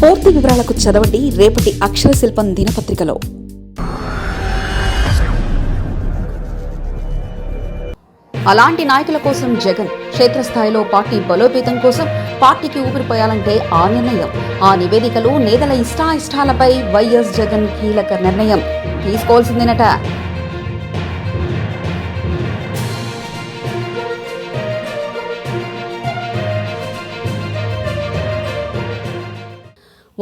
పూర్తి వివరాలకు చదవండి రేపటి అక్షర శిల్పం దినపత్రికలో. అలాంటి నాయకుల కోసం జగన్ క్షేత్రస్థాయిలో పార్టీ బలోపేతం కోసం పార్టీకి ఊపిరిపోయాలంటే ఆ నిర్ణయం. ఆ నివేదికలు నేతల ఇష్టాయిష్టాలపై వైఎస్ జగన్ కీలక నిర్ణయం. తీసుకోవాల్సిందేనట.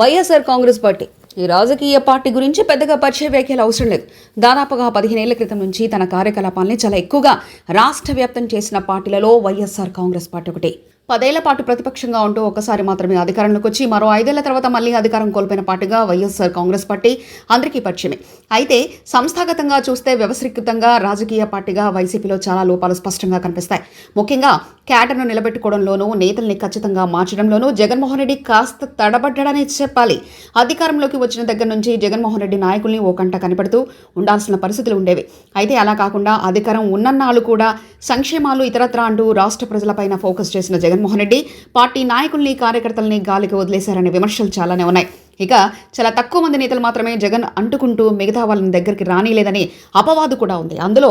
వైఎస్ఆర్ కాంగ్రెస్ పార్టీ. ఈ రాజకీయ పార్టీ గురించి పెద్దగా పరిచయ వ్యాఖ్యలు అవసరం లేదు. దాదాపుగా పదిహేనేళ్ళ క్రితం నుంచి తన కార్యకలాపాల్ని చాలా ఎక్కువగా రాష్ట్ర వ్యాప్తం చేసిన పార్టీలలో వైఎస్ఆర్ కాంగ్రెస్ పార్టీ ఒకటి. పదేళ్ళ పాటు ప్రతిపక్షంగా ఉంటూ ఒకసారి మాత్రమే అధికారంలోకి వచ్చి మరో ఐదేళ్ళ తర్వాత మళ్ళీ అధికారం కోల్పోయిన పార్టీగా వైఎస్ఆర్ కాంగ్రెస్ పార్టీ అందరికీ పరిచయమే. అయితే సంస్థాగతంగా చూస్తే వ్యవస్థీకృతంగా రాజకీయ పార్టీగా వైసీపీలో చాలా లోపాలు స్పష్టంగా కనిపిస్తాయి. ముఖ్యంగా క్యాడర్ను నిలబెట్టుకోవడంలోనూ నేతల్ని ఖచ్చితంగా మార్చడంలోనూ జగన్మోహన్ రెడ్డి కాస్త తడబడ్డాడని చెప్పాలి. అధికారంలోకి వచ్చిన దగ్గర నుంచి జగన్మోహన్ రెడ్డి నాయకుల్ని ఓ కంట కనిపెడుతూ ఉండాల్సిన పరిస్థితులు ఉండేవి. అయితే అలా కాకుండా అధికారం ఉన్నన్నాళ్ళు కూడా సంక్షేమాలు ఇతరత్ర అంటూ రాష్ట్ర ప్రజలపైన ఫోకస్ చేసిన జగన్ జగన్మోహన్ రెడ్డి పార్టీ నాయకుల్ని కార్యకర్తల్ని గాలికి వదిలేశారనే విమర్శలు చాలానే ఉన్నాయి. ఇక చాలా తక్కువ మంది నేతలు మాత్రమే జగన్ అంటుకుంటూ మిగతా వాళ్ళని దగ్గరికి రానిలేదని అపవాదు కూడా ఉంది. అందులో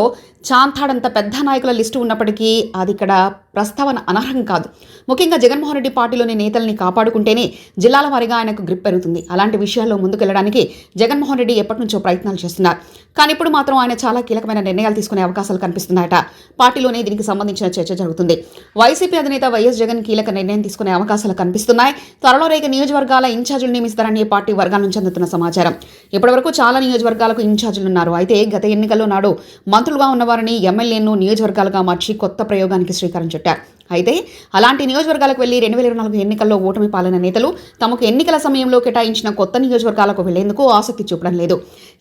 చాంతాడంత పెద్ద నాయకుల లిస్టు ఉన్నప్పటికీ అది ఇక్కడ ప్రస్తావన అనర్హం కాదు. ముఖ్యంగా జగన్మోహన్ రెడ్డి పార్టీలోని నేతల్ని కాపాడుకుంటేనే జిల్లాల వారీగా ఆయనకు గ్రిప్ పెరుగుతుంది. అలాంటి విషయాల్లో ముందుకెళ్ళడానికి జగన్మోహన్ రెడ్డి ఎప్పటి నుంచో ప్రయత్నాలు చేస్తున్నారు. కానీ ఇప్పుడు మాత్రం ఆయన చాలా కీలకమైన నిర్ణయాలు తీసుకునే అవకాశాలు కనిపిస్తున్నాయట. పార్టీలోనే దీనికి సంబంధించిన చర్చ జరుగుతుంది. వైసీపీ అధినేత వైఎస్ జగన్ కీలక నిర్ణయం తీసుకునే అవకాశాలు కనిపిస్తున్నాయి. త్వరలో రేక నియోజకవర్గాల ఇన్ఛార్జీలు నియమిస్తారని పార్టీ వర్గాల నుంచి అందుతున్న సమాచారం. ఇప్పటివరకు చాలా నియోజకవర్గాలకు ఇన్ఛార్జీలు ఉన్నారు. అయితే గత ఎన్నికల్లో నాడు మంత్రులుగా ఉన్నవారిని ఎమ్మెల్యేను నియోజకవర్గాలుగా మార్చి కొత్త ప్రయోగానికి శ్రీకారం చుట్టారు. குறிப்பிட்டார் అయితే అలాంటి నియోజకవర్గాలకు వెళ్ళి రెండు వేల ఇరవై నాలుగు ఎన్నికల్లో ఓటమి పాలన నేతలు తమకు ఎన్నికల సమయంలో కేటాయించిన కొత్త నియోజకవర్గాలకు వెళ్ళేందుకు ఆసక్తి చూపడం లేదు.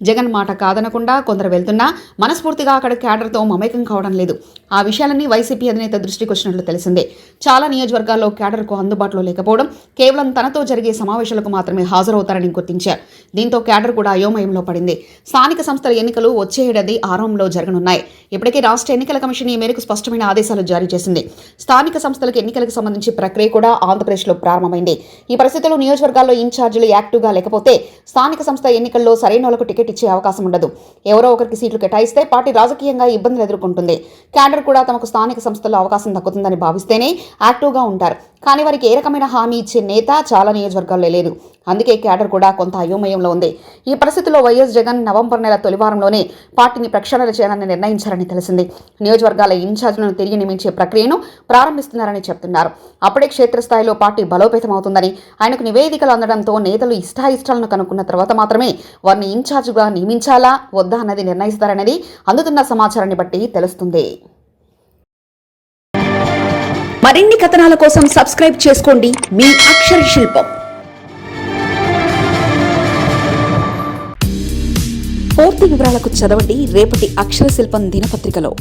జగన్ మాట కాదనకుండా కొందరు వెళ్తున్నా మనస్ఫూర్తిగా అక్కడ క్యాడర్తో మమేకం కావడం లేదు. ఆ విషయాలన్నీ వైసీపీ అధినేత దృష్టికి వచ్చినట్లు తెలిసిందే. చాలా నియోజకవర్గాల్లో క్యాడర్కు అందుబాటులో లేకపోవడం కేవలం తనతో జరిగే సమావేశాలకు మాత్రమే హాజరవుతారని గుర్తించారు. దీంతో క్యాడర్ కూడా అయోమయంలో పడింది. స్థానిక సంస్థల ఎన్నికలు వచ్చే ఏడాది ఆరంభంలో జరగనున్నాయి. ఇప్పటికే రాష్ట్ర ఎన్నికల కమిషన్ ఈ మేరకు స్పష్టమైన ఆదేశాలు జారీ చేసింది. స్థానిక స్థానిక సంస్థలకు ఎన్నికలకు సంబంధించి ప్రక్రియ కూడా ఆంధ్రప్రదేశ్లో ప్రారంభమైంది. ఈ పరిస్థితుల్లో నియోజకవర్గాల్లో ఇన్ఛార్జీలు యాక్టివ్గా లేకపోతే స్థానిక సంస్థ ఎన్నికల్లో సరైన వాళ్ళకు టికెట్ ఇచ్చే అవకాశం ఉండదు. ఎవరో ఒకరికి సీట్లు కేటాయిస్తే పార్టీ రాజకీయంగా ఇబ్బందులు ఎదుర్కొంటుంది. క్యాడర్ కూడా తమకు స్థానిక సంస్థల్లో అవకాశం దక్కుతుందని భావిస్తేనే యాక్టివ్గా ఉంటారు. కానీ వారికి ఏ రకమైన హామీ ఇచ్చే నేత చాలా నియోజకవర్గాల్లో లేదు అందుకే క్యాడర్ కూడా కొంత అయోమయంలో ఉంది. ఈ పరిస్థితిలో వైఎస్ జగన్ నవంబర్ నెల తొలివారంలోనే పార్టీని ప్రక్షాళన చేయాలని నిర్ణయించారని తెలిసింది. నియోజకవర్గాల ఇన్ఛార్జ్లను తిరిగి నియమించే ప్రక్రియను ప్రారంభిస్తున్నారని చెప్తున్నారు. అప్పుడే క్షేత్రస్థాయిలో పార్టీ బలోపేతం అవుతుందని ఆయనకు నివేదికలు అందడంతో నేతలు ఇష్టాయిష్టాలను కనుక్కున్న తర్వాత మాత్రమే వారిని ఇన్ఛార్జ్గా నియమించాలా వద్దా అన్నది నిర్ణయిస్తారనేది అందుతున్న సమాచారాన్ని బట్టి తెలుస్తుంది. మరిన్ని కథనాల కోసం సబ్స్క్రైబ్ చేసుకోండి. మీ అక్షర శిల్పం. పూర్తి వివరాలకు చదవండి. రేపటి అక్షర శిల్పం దినపత్రికలో.